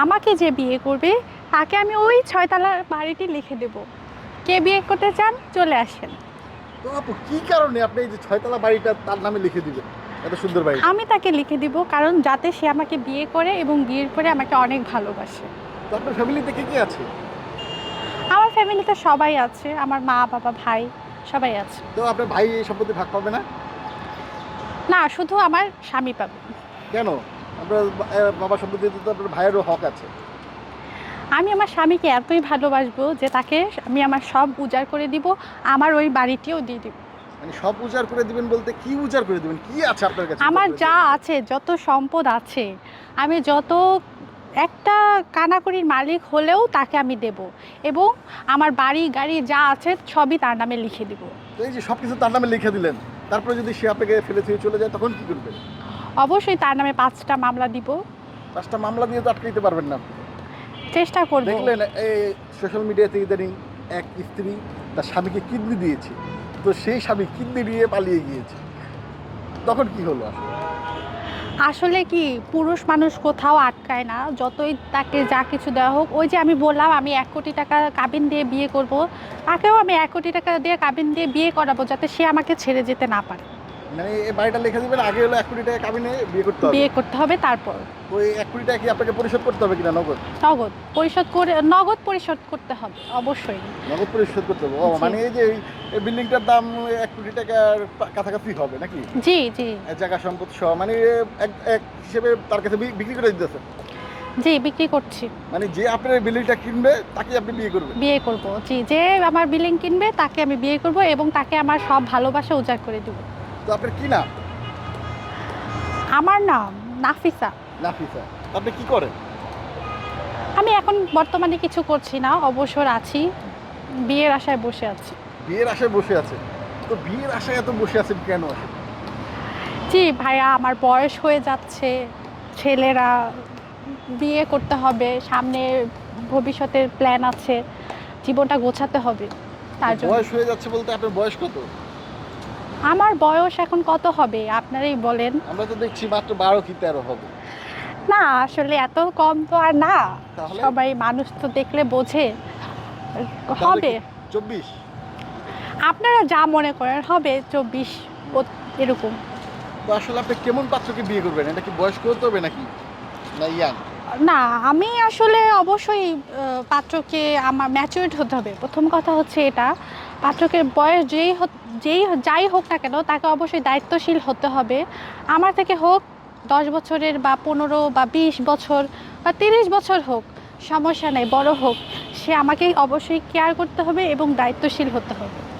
আমাকে যে বিয়ে করবে তাকে আমি ওই ছয়তলার বাড়িটি লিখে দেব। কে বিয়ে করতে চান চলে আসেন। তো আপু কি কারণে আপনি এই যে ছয়তলা বাড়িটা তার নামে লিখে দিবেন এত সুন্দর বাড়ি আমি তাকে লিখে দিব কারণ যাতে সে আমাকে বিয়ে করে এবং বিয়ের পরে আমাকে অনেক ভালোবাসে। তো আপনার ফ্যামিলিতে কে কে আছে? আমার ফ্যামিলিতে সবাই আছে আমার মা বাবা ভাই সবাই আছে। তো আপনার ভাই এই সম্পত্তি ভাগ পাবে না? না শুধু আমার স্বামী পাবে। কেন? আপনার বা- আহ, বাবার সম্পত্তিতে তো আপনার ভাইয়েরও হক আছে। আমি আমার স্বামীকে এতই ভালোবাসবো যে তাকে আমি আমার সব উজাড় করে দিব আমার ওই বাড়িটিও দিয়ে দিব। মানে সব উজাড় করে দিবেন বলতে কি উজাড় করে দিবেন? কি আছে আপনার কাছে? আমার যা আছে যত সম্পদ আছে আমি যত একটা কানাকড়ির মালিক হলেও তাকে আমি দেব এবং আমার বাড়ি গাড়ি যা আছে সবই তার নামে লিখে দিব। তো এই যে সব কিছু তার নামে লিখে দিলেন তারপরে যদি সে আপনাকে ফেলে থেকে চলে যায় তখন কি করবেন? অবশ্যই তার নামে পাঁচটা মামলা দিব। পাঁচটা মামলা দিয়ে তো আটকাইতে পারবেন না। চেষ্টা করব। দেখলেন এই সোশ্যাল মিডিয়াতে ইদানিং এক স্ত্রী তার স্বামীকে কিডনি দিয়েছে। তো সেই স্বামী কিডনি দিয়ে পালিয়ে গিয়েছে। তখন কি হলো আসলে কি পুরুষ মানুষ কোথাও আটকায় না। যতই তাকে যা কিছু দেওয়া হোক ওই যে আমি বললাম আমি এক কোটি টাকা কাবিন দিয়ে বিয়ে করব। তাকেও আমি এক কোটি টাকা দিয়ে কাবিন দিয়ে বিয়ে করাবো যাতে সে আমাকে ছেড়ে যেতে না পারে। মানে এই বাড়িটা লিখে দিবেন আগে হলো এক কোটি টাকা কাবিনে বিয়ে করতে হবে। বিয়ে করতে হবে তারপর। ওই এক কোটি টাকা কি আপনাকে পরিশোধ করতে হবে কিনা নগদ? নগদ। পরিশোধ করে নগদ পরিশোধ করতে হবে অবশ্যই। নগদ পরিশোধ করতে হবে? ও মানে এই যে এই- বিল্ডিংটার দাম এক কোটি টাকার কাছাকাছি হবে নাকি? জি জি। জায়গা সম্পদ সহ মানে এক এক হিসেবে তার কাছে বিক্রি করে দিতেছে? জি বিক্রি করছি। মানে যে আপনার বিল্ডিংটা কিনবে তাকে আপনি বিয়ে করবেন? বিয়ে করব জি। যে আমার বিলিং কিনবে তাকে আমি বিয়ে করব এবং তাকে আমার সব ভালোবাসা উজাড় করে দেব। তো আপনার কি নাম? আমার নাম নাফিসা। নাফিসা। আপনি কি করেন? আমি এখন বর্তমানে কিছু করছি না অবসর আছি। বিয়ের আশায় বসে আছি। বিয়ের আশায় বসে আছে তো বিয়ের আশায় এত বসে আছেন কেন জি ভাইয়া আমার বয়স হয়ে যাচ্ছে। ছেলেরা বিয়ে করতে হবে সামনে ভবিষ্যতের প্ল্যান আছে। জীবনটা গোছাতে হবে। তার জন্য। বয়স হয়ে যাচ্ছে বলতে আপনার বয়স কত? আমার বয়স এখন কত হবে? আপনারাই বলেন। আমরা তো দেখছি মাত্র বারো কি তেরো হবে। না আসলে এত কম তো আর না। সবাই মানুষ তো দেখলে বোঝে। হবে। চব্বিশ? আপনারা যা মনে করেন হবে চব্বিশ এরকম। তো আসলে আপনি কেমন পাত্রকে বিয়ে করবেন? এটা কি বয়স্ক হতে হবে নাকি? না ইয়াং? না আমি আসলে অবশ্যই পাত্রকে আমার ম্যাচুরিড হতে হবে। প্রথম কথা হচ্ছে এটা। পাত্রকে বয়স যেই যেই যাই হোক না কেন, তাকে অবশ্যই দায়িত্বশীল হতে হবে। আমার থেকে হোক, দশ বছরের বা পনেরো বা বিশ বছর বা তিরিশ বছর হোক, সমস্যা নেই, বড় হোক, সে আমাকেই অবশ্যই কেয়ার করতে হবে এবং দায়িত্বশীল হতে হবে।